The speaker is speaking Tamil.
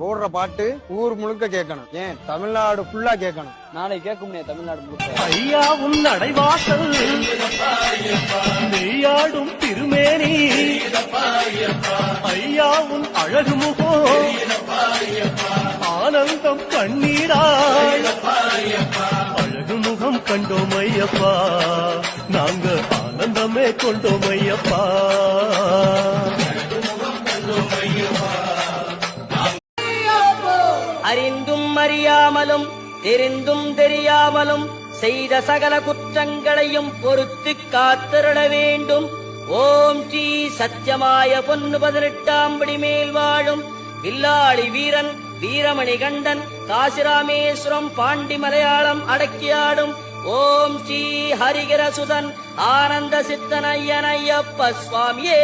போடுற பாட்டு ஊர் முழுக்க கேட்கணும். ஏன்? தமிழ்நாடு ஃபுல்லா கேட்கணும். நாளை கேட்க முடியாது தமிழ்நாடு முழுக்க. ஐயா உன் நடைவாசல் நெய்யாடும் திருமேனி ஐயா உன் அழகு முகம் ஆனந்தம் கண்ணீராய் அழகு முகம் கண்டோம் ஐயப்பா நாங்க ஆனந்தமே கொண்டோம் ஐயப்பா. அறிந்தும் அறியாமலும் தெரிந்தும் தெரியாமலும் செய்த சகல குற்றங்களையும் பொறுத்து காத்திருட வேண்டும். ஓம் ஸ்ரீ சத்தியமாய பொன்னு பதினெட்டாம் படி மேல் வாழும் வில்லாளி வீரன் வீரமணி கண்டன் காசிராமேஸ்வரம் பாண்டி மலையாளம் அடக்கியாடும் ஓம் ஸ்ரீ ஹரிகரசுதன் ஆனந்த சித்தனையனையப்ப சுவாமியே.